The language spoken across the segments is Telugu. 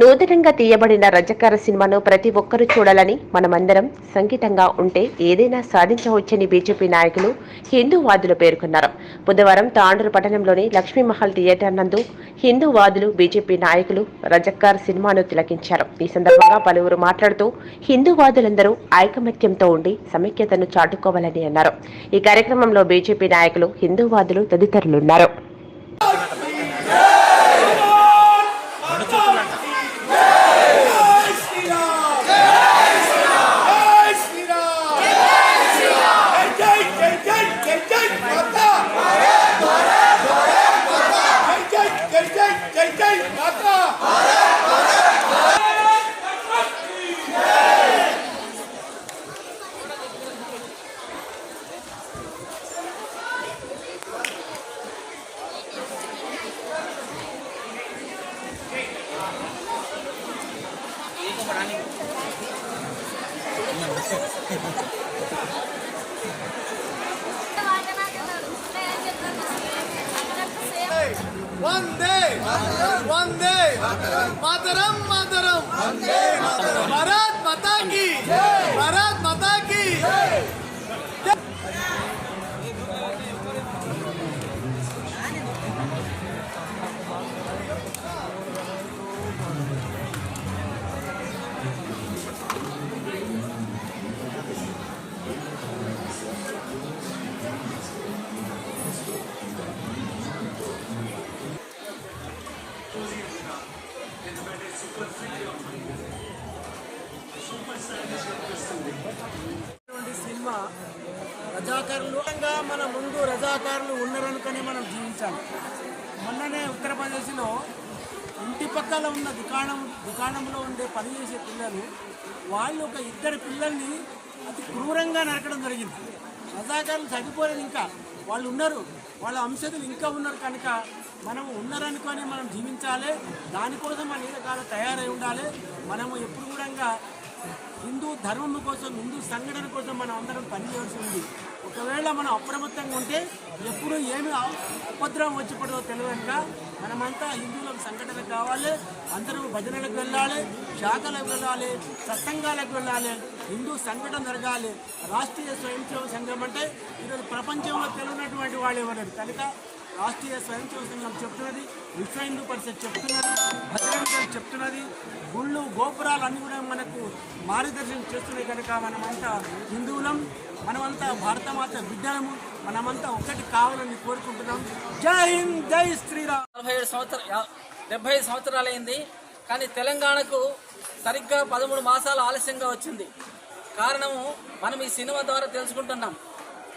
నూతనంగా తీయబడిన రజకార సినిమాను ప్రతి ఒక్కరూ చూడాలని మనమందరం సంగీతంగా ఉంటే ఏదైనా సాధించవచ్చని బీజేపీ నాయకులు హిందూవాదులు పేర్కొన్నారు. బుధవారం తాండూరు పట్టణంలోని లక్ష్మీమహల్ థియేటర్ నందు హిందూవాదులు బీజేపీ నాయకులు రజక్కార్ సినిమాను తిలకించారు. ఈ సందర్భంగా పలువురు మాట్లాడుతూ హిందూవాదులందరూ ఐకమత్యంతో ఉండి సమైక్యతను చాటుకోవాలని అన్నారు. ఈ కార్యక్రమంలో బీజేపీ నాయకులు హిందూవాదులు తదితరులున్నారు జై శ్రీరామ్ జై జై జై జై జై మాతా జై జై జై జై జై జై మాతా వందే వందే మాతరం మాతరం భారత్ మాతా की భారత్ సినిమా రజాకారులు మన ముందు రజాకారులు ఉన్నారనుకనే మనం జీవించాలి. మొన్ననే ఉత్తరప్రదేశ్లో ఇంటి పక్కన ఉన్న దుకాణం దుకాణంలో ఉండే పనిచేసే పిల్లలు వాళ్ళు ఒక ఇద్దరు పిల్లల్ని అతి క్రూరంగా నరకడం జరిగింది. రజాకారులు చనిపోలేదు ఇంకా. వాళ్ళు ఉన్నారు. వాళ్ళ అంశతులు ఇంకా ఉన్నారు కనుక మనం ఉన్నారనుకొని మనం జీవించాలి. దానికోసం మన ఏదకాల తయారై ఉండాలి. మనము ఎప్పుడు కూడా హిందూ ధర్మం కోసం హిందూ సంఘటన కోసం మనం అందరం పనిచేయాల్సి ఉంది. ఒకవేళ మనం అప్రమత్తంగా ఉంటే ఎప్పుడు ఏమి ఉపద్రవం వచ్చి పడదో తెలియక మనమంతా హిందువులకు సంఘటన కావాలి. అందరూ భజనలకు వెళ్ళాలి శాఖలకు వెళ్ళాలి సత్సంగాలకు వెళ్ళాలి హిందూ సంఘటన జరగాలి. రాష్ట్రీయ స్వయం సేవ సంఘం అంటే ఈరోజు ప్రపంచంలో తెలియనటువంటి వాళ్ళు ఎవరు కనుక రాష్ట్రీయ స్వయం సంఘం చెప్తున్నది విశ్వ హిందూ పరిషత్ చెప్తున్నది భద్రంగా చెప్తున్నది గుళ్ళు గోపురాలు అన్ని కూడా మనకు మార్గదర్శనం చేస్తున్నాయి కనుక మనమంతా హిందువులం మనమంతా భారతమాత బిడ్డలము మనమంతా ఒక్కటి కావాలని కోరుకుంటున్నాం. జై హింద్ జై శ్రీరామ్. నలభై ఏడు సంవత్సర డెబ్బై ఐదు సంవత్సరాలైంది కానీ తెలంగాణకు సరిగ్గా పదమూడు మాసాలు ఆలస్యంగా వచ్చింది. కారణము మనం ఈ సినిమా ద్వారా తెలుసుకుంటున్నాం.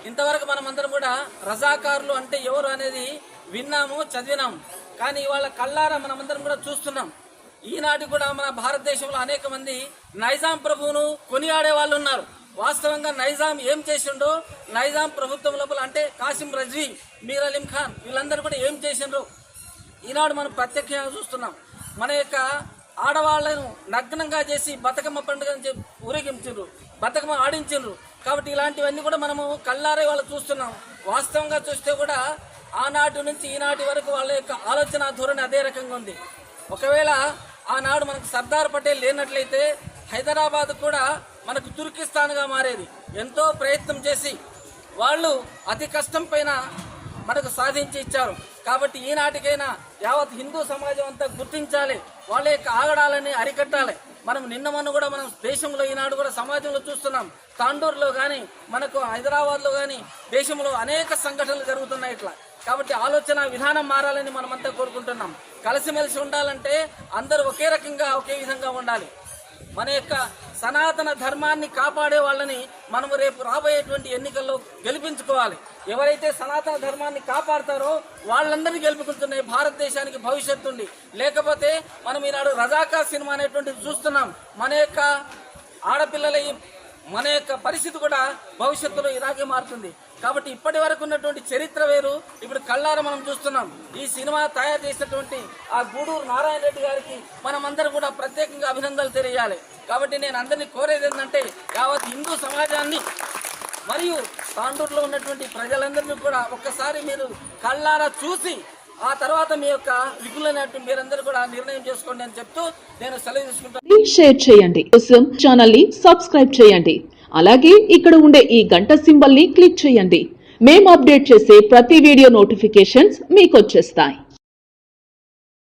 ఇంతవరకు మనం అందరం కూడా రజాకారులు అంటే ఎవరు అనేది విన్నాము చదివినాము. కానీ ఇవాళ కళ్ళారా మనమందరం కూడా చూస్తున్నాం. ఈనాటి కూడా మన భారతదేశంలో అనేక మంది నైజాం ప్రభువును కొనియాడే వాళ్ళు ఉన్నారు. వాస్తవంగా నైజాం ఏం చేసిండో నైజాం ప్రభుత్వం లోపల అంటే కాసిం రజ్వీ మీర్ అలీం ఖాన్ వీళ్ళందరూ కూడా ఏం చేసిండ్రు ఈనాడు మనం ప్రత్యక్షంగా చూస్తున్నాం. మన యొక్క ఆడవాళ్ళను నగ్నంగా చేసి బతుకమ్మ పండుగ ఊరేగించిండ్రు బతుకమ్మ ఆడించిండ్రు. కాబట్టి ఇలాంటివన్నీ కూడా మనము కళ్ళారే వాళ్ళు చూస్తున్నాం. వాస్తవంగా చూస్తే కూడా ఆనాటి నుంచి ఈనాటి వరకు వాళ్ళ యొక్క ఆలోచన ధోరణి అదే రకంగా ఉంది. ఒకవేళ ఆనాడు మనకు సర్దార్ పటేల్ లేనట్లయితే హైదరాబాద్ కూడా మనకు తుర్కిస్తాన్గా మారేది. ఎంతో ప్రయత్నం చేసి వాళ్ళు అతి కష్టం పైన మనకు సాధించి ఇచ్చారు. కాబట్టి ఈనాటికైనా యావత్ హిందూ సమాజం అంతా గుర్తించాలి. వాళ్ళ యొక్క ఆగడాలని అరికట్టాలి. మనం నిన్న మొన్న కూడా మనం దేశంలో ఈనాడు కూడా సమాజంలో చూస్తున్నాం. తాండూరులో కానీ మనకు హైదరాబాద్లో కానీ దేశంలో అనేక సంఘటనలు జరుగుతున్నాయి ఇట్లా. కాబట్టి ఆలోచన విధానం మారాలని మనమంతా కోరుకుంటున్నాం. కలిసిమెలిసి ఉండాలంటే అందరూ ఒకే రకంగా ఒకే విధంగా ఉండాలి. మన యొక్క సనాతన ధర్మాన్ని కాపాడే వాళ్ళని మనము రేపు రాబోయేటువంటి ఎన్నికల్లో గెలిపించుకోవాలి. ఎవరైతే సనాతన ధర్మాన్ని కాపాడతారో వాళ్ళందరినీ గెలుపుకుంటున్నాయి భారతదేశానికి భవిష్యత్తు ఉంది. లేకపోతే మనం ఈనాడు రజాకా సినిమా అనేటువంటిది చూస్తున్నాం. మన యొక్క ఆడపిల్లల మన యొక్క పరిస్థితి కూడా భవిష్యత్తులో ఇలాగే మారుతుంది. కాబట్టి ఇప్పటి వరకు ఉన్నటువంటి చరిత్ర వేరు. ఇప్పుడు కళ్ళార మనం చూస్తున్నాం. ఈ సినిమా తయారు చేసినటువంటి ఆ గూడూరు నారాయణ రెడ్డి గారికి మనమందరం కూడా ప్రత్యేకంగా అభినందనలు తెలియాలి కాబట్టి నేను అందరినీ కోరేది ఏంటంటే యావత్ హిందూ సమాజాన్ని మరియు తాండూరులో ఉన్నటువంటి ప్రజలందరినీ కూడా ఒక్కసారి మీరు కళ్ళారా చూసి ఆ తర్వాత మీ యొక్క విధులైనట్టు మీరందరూ కూడా నిర్ణయం చేసుకోండి అని చెప్తూ నేను సెలవు తీసుకుంటాను షేర్ చేయండి. కోసం ఛానల్ని సబ్స్క్రైబ్ చేయండి. అలాగే ఇక్కడ ఉండే ఈ గంట సింబల్ని క్లిక్ చేయండి. మేము అప్డేట్ చేసే ప్రతి వీడియో నోటిఫికేషన్స్ మీకు వచ్చేస్తాయి.